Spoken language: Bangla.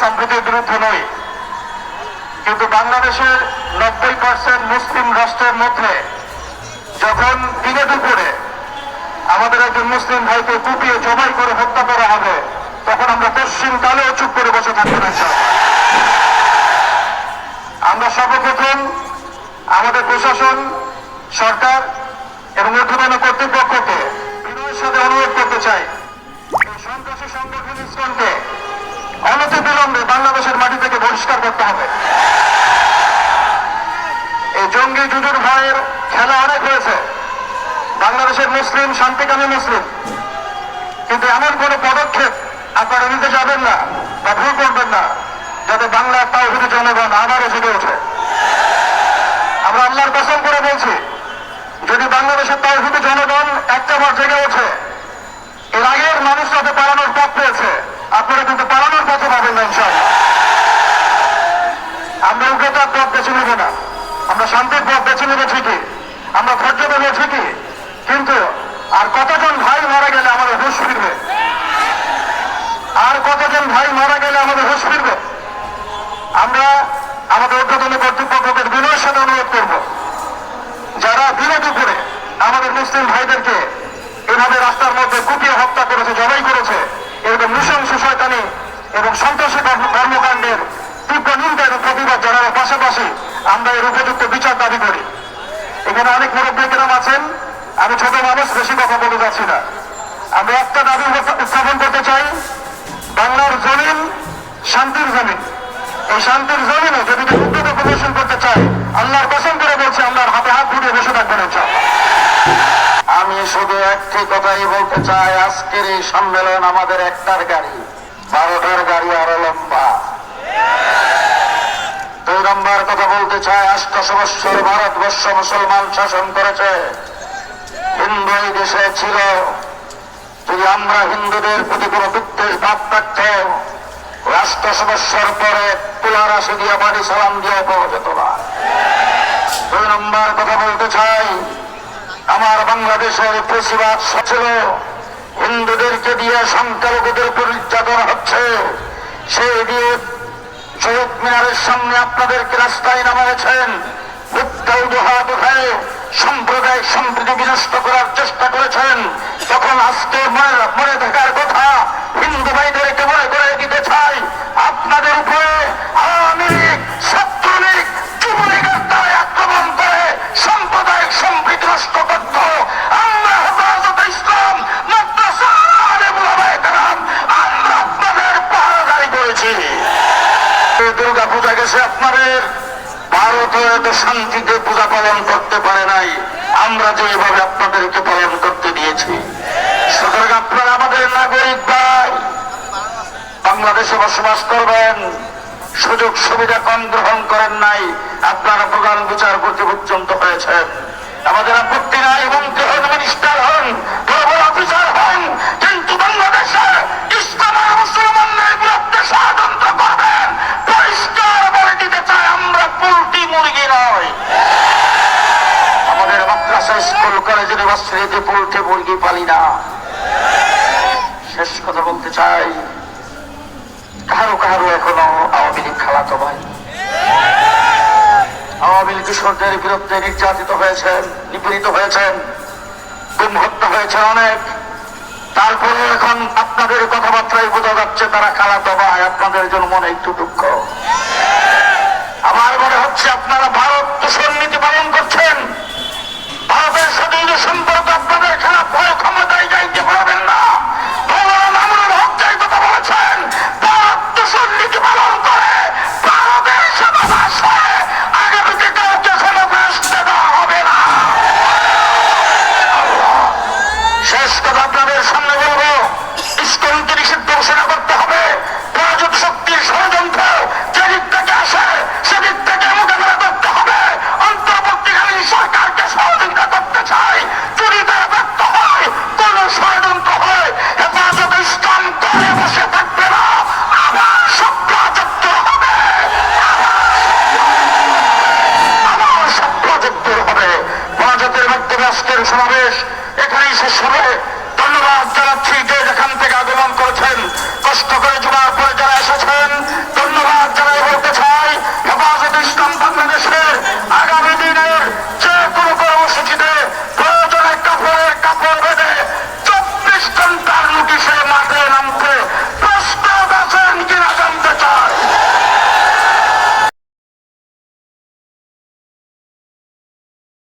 সম্প্রীতির বিরুদ্ধে নই কিন্তু বাংলাদেশের নব্বই পার্সেন্ট মুসলিম রাষ্ট্রের মধ্যে যখন দিনে দুপুরে আমাদের একজন মুসলিম ভাইকে কুপিয়ে জবাই করে হত্যা করা হবে, তখন আমরা পশ্চিম কালেও চুপ করে বসে থাকব না। আমরা সর্বপ্রথম আমাদের প্রশাসন করতে হবে। এই জঙ্গি জুজুর ভয়ের খেলা অনেক হয়েছে। বাংলাদেশের মুসলিম, শান্তিকামী মুসলিম। কিন্তু এমন কোন পদক্ষেপ আপনারা নিতে যাবেন না বা ভুল করবেন না, যাতে বাংলার তাওহিদি জনগণ আবারও জেগে ওঠে। আমরা আল্লাহর কসম করে বলছি, যদি বাংলাদেশের তাওহিদি জনগণ একটা বার জেগে ওঠে, এর আগের মানুষ যাতে পালানোর পথ পেয়েছে, আপনারা কিন্তু পালানোর পথে পাবেন না ইনশাআল্লাহ আমরা উগ্রতার পথ বেছে নেব না আমরা শান্তির পথ বেছে নেব ঠিকই। আমরা ধৈর্য দেবো ঠিকই। কিন্তু আর কতজন ভাই মারা গেলে আমাদের হুশ ফিরবে? আর কতজন ভাই মারা গেলে আমাদের হুশ ফিরবে? আমরা আমাদের ঊর্ধ্বতন কর্তৃপক্ষকে বিনয়ের সাথে অনুরোধ করব। যারা দিনে দুপুরে আমাদের মুসলিম ভাইদেরকে এভাবে রাস্তার মধ্যে কুপিয়ে হত্যা করেছে, জবাই করেছে, এরকম নৃশংস শয়তানি এবং সন্ত্রাসী কর্মকাণ্ডের তীব্র নিন্দা এবং প্রতিবাদ জানানোর পাশাপাশি আমরা এর উপযুক্ত বিচার দাবি করি। এখানে অনেক মুরব্বীকেরাম আছেন, আমি ছোট মানুষ, বেশি কথা বলে যাচ্ছি না। আমরা একটা দাবি উত্থাপন করতে চাই, বাংলার জমিন শান্তির জমিন। এই শান্তির জমিনে যদি উদ্যোগ প্রদর্শন করতে চায়, আল্লাহর কসম করে বলছি, আমরা হাতে হাত ঘুরিয়ে বসে থাকবেন। আমি শুধু একটি কথাই বলতে চাই, আজকের এই সম্মেলন আমাদের একটার গাড়ি। বারোটার গাড়ি আরও লম্বা দুই নম্বর কথা বলতে চাই আষ্টশো বৎসর ভারতবর্ষ মুসলমান শাসন করেছে। হিন্দু এই দেশে ছিল। যদি আমরা হিন্দুদের প্রতি কোনো বিদ্বেষ ভাব থাকত রাষ্ট্র সদস্যর পরে তুলার আসে দিয়ে বাড়ি সালাম দিয়ে পাওয়া যেত না। দুই নম্বর কথা বলতে চাই, আমার বাংলাদেশের বেশিরভাগ ছিল হিন্দুদেরকে দিয়ে সংখ্যালঘুদের উপর নির্যাতন হচ্ছে। সেই দিয়ে শহীদ মিনারের সামনে আপনাদেরকে রাস্তায় নামিয়েছেন। সম্প্রদায় সম্প্রীতি বিনষ্ট করার চেষ্টা করেছেন। তখন আজকে মনে দুর্গা পূজা গেছে আপনাদের। ভারতে এত শান্তিতে পূজা পালন করতে পারে নাই। আমরা যেভাবে আপনাদেরকে পালন করতে দিয়েছি। সুতরাং আপনারা আমাদের নাগরিক ভাই, বাংলাদেশে বসবাস করবেন। সুযোগ সুবিধা কম গ্রহণ করেন নাই। আপনারা প্রধান বিচারপতি পর্যন্ত হয়েছেন। আমাদের ইউনিভার্সিটিতে পোল্ট্রি মুরগি পালি না। শেষ কথা বলতে চাই, কারও কারও এখনও আওয়ামী লীগ খালাতো ভাই আওয়ামী লীগ কিশোরদের বিরুদ্ধে নির্যাতিত হয়েছেন, নিপীড়িত হয়েছেন, গুম হত্যা হয়েছে অনেক। তারপরে এখন আপনাদের কথাবার্তায় বোঝা যাচ্ছে তারা খালাতো ভাই আপনাদের জন্য মনে একটু দুঃখ। আমার মনে হচ্ছে আপনারা আমাদের সমাবেশ। এখানেই শেষ হবে। ধন্যবাদ জানাচ্ছি যে যেখান থেকে আগমন করেছেন। কষ্ট করে জোগাড় করে যারা এসেছেন, ধন্যবাদ জানাই